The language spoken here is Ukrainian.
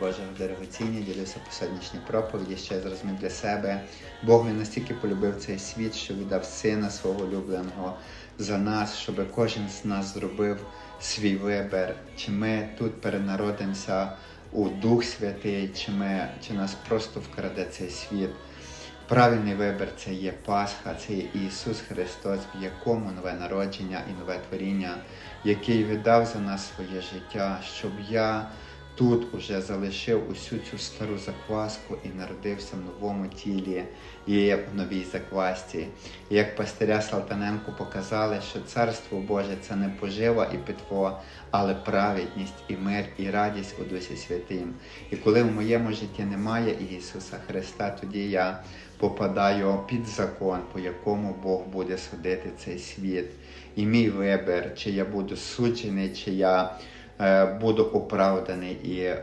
Божого дорогоціння, ділюся по сьогоднішній проповіді, ще зрозумів для себе. Бог він настільки полюбив цей світ, що віддав сина свого улюбленого за нас, щоб кожен з нас зробив свій вибір. Чи ми тут перенародимося у Дух Святий, чи ми чи нас просто вкраде цей світ. Правильний вибір це є Пасха, це є Ісус Христос, в якому нове народження і нове творіння, який віддав за нас своє життя, щоб я тут уже залишив усю цю стару закваску і народився в новому тілі і в новій заквасці. І як пастиря Салтаненку показали, що Царство Боже це не пожива і питво, але праведність і мир, і радість у Дусі Святим. І коли в моєму житті немає Ісуса Христа, тоді я попадаю під закон, по якому Бог буде судити цей світ. І мій вибір, чи я буду суджений, чи я буду оправданий і